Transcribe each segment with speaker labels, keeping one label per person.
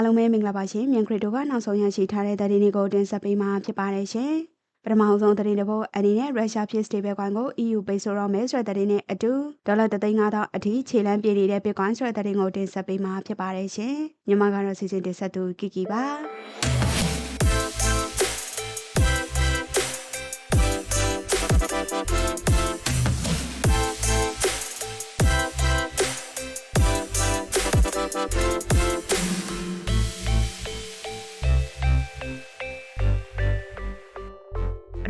Speaker 1: အားလုံးပဲမင်္ဂလာပါရှင်မြန်ခရစ်တိုကနောက်ဆုံးရရှိထားတဲ့သတင်းတွေကိုတင်ဆက်ပေးမှာဖြစ်ပါတယ်ရှင်ပထမဆုံးသတင်းတစ်ပုဒ်အနေနဲ့ရုရှားဖြစ် stable coin ကို EU ပိတ်ဆို့တော့မယ်ဆိုတဲ့သတင်းနဲ့အတူဒေါ်လာ3,500အထိခြေလမ်းပြေနေတဲ့ Bitcoin ဆိုတဲ့သတင်းကိုတင်ဆက်ပေးမှာဖြစ်ပါတယ်ရှင်မြန်မာကတော့စီစဉ်တင်ဆက်သူကီကီပါ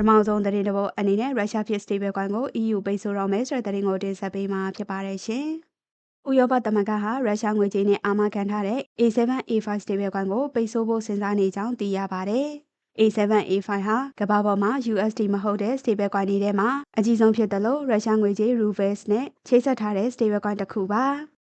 Speaker 1: ထမဆုံးသတင်းတစ်ပုဒ်အနေနဲ့ရုရှားဖြစ် stable coin ကို EU ပိတ်ဆို့တော့မယ်ဆိုတဲ့သတင်းကိုတင်ဆက်ပေးမှာဖြစ်ပါတယ်ရှင်ဥရောပသမဂ္ဂဟာရုရှားငွေကြေးနဲ့အာမခံထားတဲ့ A7 A5 stable coin ကိုပိတ်ဆို့ဖို့စဉ်းစားနေကြောင်းသိရပါတယ်။ A7 A5 ဟာကမ္ဘာပေါ်မှာ USD မဟုတ်တဲ့ stable coin တွေထဲမှာအကြီးဆုံးဖြစ်တယ်လို့ရုရှားငွေကြေး Rubles နဲ့ချိတ်ဆက်ထားတဲ့ stable coin တစ်ခုပါ။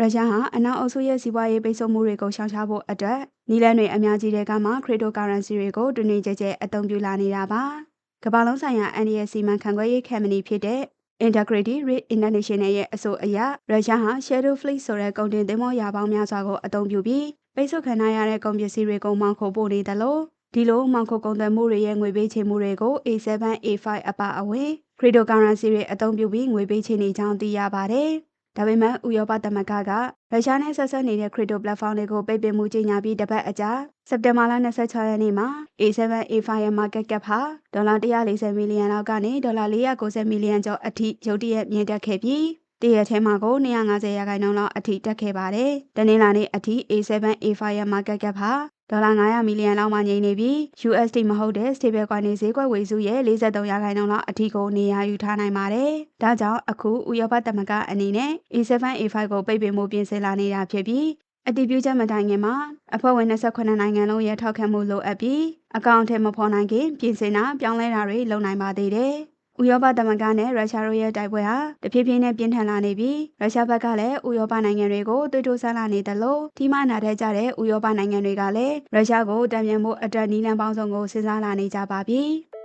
Speaker 1: ရုရှားဟာအနောက်အုပ်စုရဲ့စီးပွားရေးပိတ်ဆို့မှုတွေကိုရှောင်ရှားဖို့အတွက်နီလန်တွေအများကြီးတဲ့ကမှ cryptocurrency တွေကိုတွင်တွင်ကျဲကျဲအသုံးပြုလာနေတာပါ။ကမ္ဘာလုံးဆိုင်ရာ NDS စီမံခန့်ခွဲရေး company ဖြစ်တဲ့ Integrity Risk International ရဲ့အဆိုအရရုရှားဟာ Shadow Fleet ဆိုတဲ့ကုန်တင်သင်္ဘောရာပေါင်းများစွာကိုအသုံးပြုပြီးပိတ်ဆို့ခံရတဲ့ကုန်ပစ္စည်းတွေကိုမှောင်ခိုပို့နေတယ်လို့ဒီလိုမှောင်ခိုကုန်သွယ်မှုတွေရဲ့ငွေပေးချေမှုတွေကို A7 A5 အပါအဝင် cryptocurrency တွေအသုံးပြုပြီးငွေပေးချေနေကြောင်းသိရပါတယ်။ ဒါပေမဲ့ဥရောပသမဂ္ဂကရုရှားနဲ့ဆက်ဆက်နေတဲ့ crypto platform တွေကိုပိတ်ပင်မှုကြေညာပြီးတစ်ပတ်အကြာစက်တင်ဘာလ26ရက်နေ့မှာ A7 A5 ရဲ့ market cap ဟာဒေါ်လာ140မီလီယံလောက်ကနေဒေါ်လာ490မီလီယံကျော်အထိရုတ်တရက်မြင့်တက်ခဲ့ပြီးတရက်ထဲမှာကို250ရာခိုင်နှုန်းလောက်အထိတက်ခဲ့ပါတယ်။တနင်္လာနေ့အထိ A7 A5 ရဲ့ market cap ဟာ ဒေါ်လာ900မီလီယံလောက်မှငြိမ်နေပြီး USD မဟုတ်တဲ့ stable coin တွေဈေးကွက်ဝေစုရဲ့43ရာခိုင်နှုန်းလောက်အထိကိုနေရာယူထားနိုင်ပါတယ်။ဒါကြောင့်အခုဥရောပသမဂ္ဂအနေနဲ့ A7 A5 ကိုပိတ်ပင်မှုပြင်ဆင်လာနေတာဖြစ်ပြီးအတည်ပြုချက်မတိုင်ခင်မှာအဖွဲ့ဝင်28နိုင်ငံလုံးရဲ့ထောက်ခံမှုလိုအပ်ပြီးအကောင့်ထဲမဖော်နိုင်ခင်ပြင်ဆင်တာပြောင်းလဲတာတွေလုပ်နိုင်ပါသေးတယ်။ ဥရောပသမဂ္ဂနဲ့ရုရှားတို့ရဲ့တိုက်ပွဲဟာတဖြည်းဖြည်းနဲ့ပြင်းထန်လာနေပြီးရုရှားဘက်ကလည်းဥရောပနိုင်ငံတွေကိုတွေးတိုးဆန်းလာနေတယ်လို့ဒီမှနာတဲ့ကြတဲ့ဥရောပနိုင်ငံတွေကလည်းရုရှားကိုတံပြန်မှုအတွက်နီးလန်းပေါင်းစုံကိုစဉ်းစားလာနေကြပါပြီ။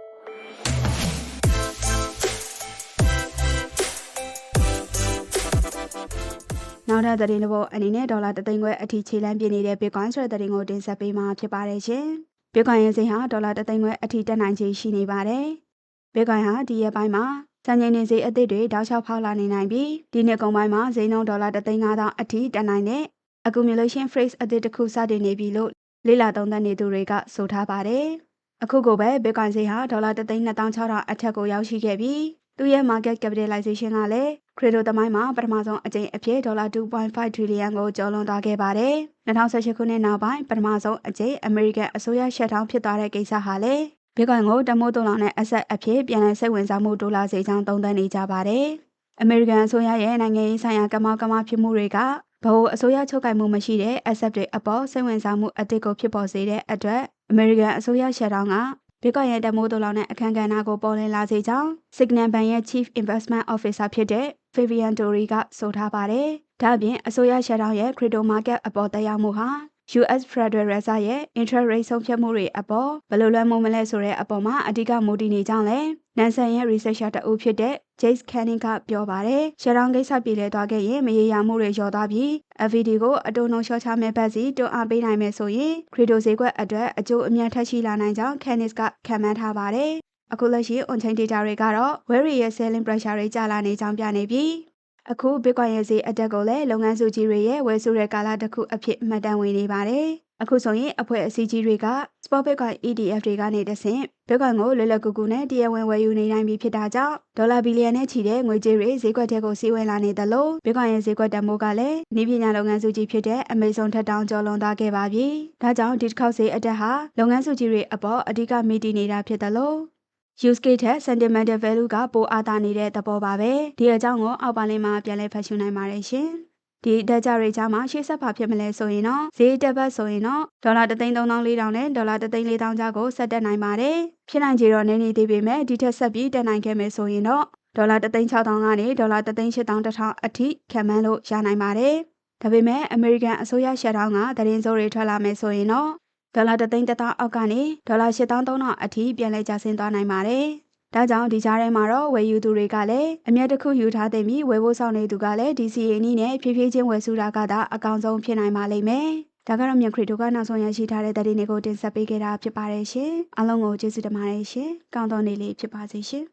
Speaker 1: နောက်ထပ်သတင်းတစ်ပုဒ်အနေနဲ့ဒေါ်လာ3သိန်းခွဲအထိခြေလမ်းပြနေတဲ့ Bitcoin ဆိုတဲ့သတင်းကိုတင်ဆက်ပေးမှာဖြစ်ပါတယ်ရှင်။ Bitcoin ရဲ့ဈေးဟာဒေါ်လာ3သိန်းခွဲအထိတက်နိုင်ခြေရှိနေပါတယ်။ ဘစ်ကွိုင်ဟာဒီရက်ပိုင်းမှာစံချိန်နေဈေးအသစ်တွေတောက်လျှောက်ဖောက်လာနေနိုင်ပြီးဒီနှစ်ကုန်ပိုင်းမှာဈေးနှုန်းဒေါ်လာ3,500အထိတက်နိုင်တဲ့ accumulation phase အသစ်တစ်ခုစတင်နေပြီလို့လေ့လာသုံးသပ်နေသူတွေကဆိုထားပါတယ်။အခုကိုပဲဘစ်ကွိုင်ဈေးဟာဒေါ်လာ3,2600အထက်ကိုရောက်ရှိခဲ့ပြီးသူရဲ့ market capitalization ကလည်းခရစ်တိုသမိုင်းမှာပထမဆုံးအကြိမ်အဖြစ်ဒေါ်လာ2.5 trillion ကိုကျော်လွန်သွားခဲ့ပါတယ်။2018ခုနှစ်နောက်ပိုင်းပထမဆုံးအကြိမ်အမေရိကန်အစိုးရရှက်ထောင်းဖြစ်သွားတဲ့ကိစ္စဟာလည်း ဘစ်ကွိုင်ကိုတမိုးတုံလောင်နဲ့ အဆက်အဖြစ် ပြန်လည်စိတ်ဝင်စားမှု တိုးလာစေကြောင်း သုံးသပ်နေကြပါတယ်။အမေရိကန်အစိုးရရဲ့ နိုင်ငံရေးဆိုင်ရာ ကမောက်ကမ ဖြစ်မှုတွေက ဗဟိုအစိုးရ ချုပ်ကိုင်မှုမရှိတဲ့ asset တွေအပေါ် စိတ်ဝင်စားမှုအသစ်ကို ဖြစ်ပေါ်စေတဲ့အတွက် အမေရိကန်အစိုးရ ရှယ်တောင်းကဘစ်ကွိုင်ရဲ့တမိုးတုံလောင်နဲ့ အခမ်းကဏ္ဍကို ပေါ်လင်းလာစေကြောင်း Signal Bank ရဲ့ Chief Investment Officer ဖြစ်တဲ့ Fabian Dori ကဆိုထားပါတယ်။ဒါ့အပြင် အစိုးရရှယ်တောင်းရဲ့ crypto market အပေါ်တက်ရောက်မှုဟာ US Federal Reserve ရဲ့ interest rate ဆုံးဖြတ်မှုတွေအပေါ်ဘယ်လိုလွှမ်းမိုးမလဲဆိုတဲ့အပေါ်မှာအဓိကမူတည်နေကြောင်းလဲနန်ဆန်ရဲ့ researcher တဦးဖြစ်တဲ့ Jace Canning ကပြောပါတယ်။ရှယ်တောင်းကိစ္စပြည်လဲသွားခဲ့ရင်မရေရာမှုတွေလျော့သွားပြီး FVD ကိုအတုံးလုံးလျှော့ချမဲ့ဘက်စီတွန်းအားပေးနိုင်မယ်ဆိုရင်ခရီတိုဈေးကွက်အတွက်အကျိုးအမြတ်ထက်ရှိလာနိုင်ကြောင်း Canning ကခံမှန်းထားပါတယ်။အခုလက်ရှိ on-chain data တွေကတော့ Wary ရဲ့ selling pressure တွေကျလာနေကြောင်းပြနေပြီး အခု Bitcoin ရဲ့ ဈေးအတက်ကိုလည်း လုပ်ငန်းစုကြီးတွေရဲ့ ဝယ်စုတဲ့ကာလတစ်ခုအဖြစ် မှတ်တမ်းဝင်နေပါတယ်။အခုဆိုရင် အဖွဲ့အစည်းကြီးတွေက Spot Bitcoin ETF တွေကနေတဆင့် Bitcoin ကို လွယ်လွယ်ကူကူနဲ့ တရားဝင် ဝယ်ယူနေနိုင်ပြီဖြစ်တာကြောင့် ဒေါ်လာဘီလီယံနဲ့ချီတဲ့ ငွေကြေးတွေ ဈေးကွက်ထဲကို စီးဝင်လာနေတယ်လို့ Bitcoin ရဲ့ ဈေးကွက်တန်ဖိုးကလည်းဤပညာလုပ်ငန်းစုကြီးဖြစ်တဲ့ Amazon ထက်တောင် ကျော်လွန်သွားခဲ့ပါပြီ။ဒါကြောင့် ဒီတစ်ခေါက် ဈေးအတက်ဟာ လုပ်ငန်းစုကြီးတွေအပေါ် အဓိကမိတည်နေတာဖြစ်တယ်လို့ use case ထက် sentimental value ကပိုအားသာနေတဲ့သဘောပါပဲဒီအကြောင်းကိုအောက်ပါလင်းမှာပြန်လည်ဖတ်ရှုနိုင်ပါတယ်ရှင်ဒီတက်ကြတွေကြားမှာရှေ့ဆက်ပါဖြစ်မလဲဆိုရင်တော့ဈေးတက်ဘတ်ဆိုရင်တော့ဒေါ်လာ3,3400နဲ့ဒေါ်လာ3,4000ကြားကိုဆက်တက်နိုင်ပါတယ်ဖြစ်နိုင်ကြတော့နည်းနည်းသေးပေမဲ့ဒီထက်ဆက်ပြီးတက်နိုင်ခဲ့မယ်ဆိုရင်တော့ဒေါ်လာ3,6000ကနေဒေါ်လာ3,8000အထိခံမှန်းလို့ရနိုင်ပါတယ်ဒါပေမဲ့အမေရိကန်အစိုးရရှက်ထောင်းကသတင်းစိုးတွေထွက်လာမယ်ဆိုရင်တော့ ဒေါ်လာ3သိန်းတသောအောက်ကနေဒေါ်လာ8300အထိပြန်လဲကျဆင်းသွားနိုင်ပါတယ်။ဒါကြောင့်ဒီကြားထဲမှာတော့ဝယ်ယူသူတွေကလည်းအမျက်တစ်ခုယူထားသိပြီးဝယ်ဖို့ဆောင်နေသူကလည်း DCA နည်းနဲ့ဖြည်းဖြည်းချင်းဝယ်စုတာကသာအကောင်းဆုံးဖြစ်နိုင်ပါလိမ့်မယ်ဒါကတော့မြန်ခရစ်တို့ကနောက်ဆုံးရရှိထားတဲ့သတင်းတွေကိုတင်ဆက်ပေးခဲ့တာဖြစ်ပါတယ်ရှင်အားလုံးကိုကျေးဇူးတင်ပါတယ်ရှင်ကောင်းသောနေ့လေးဖြစ်ပါစေရှင်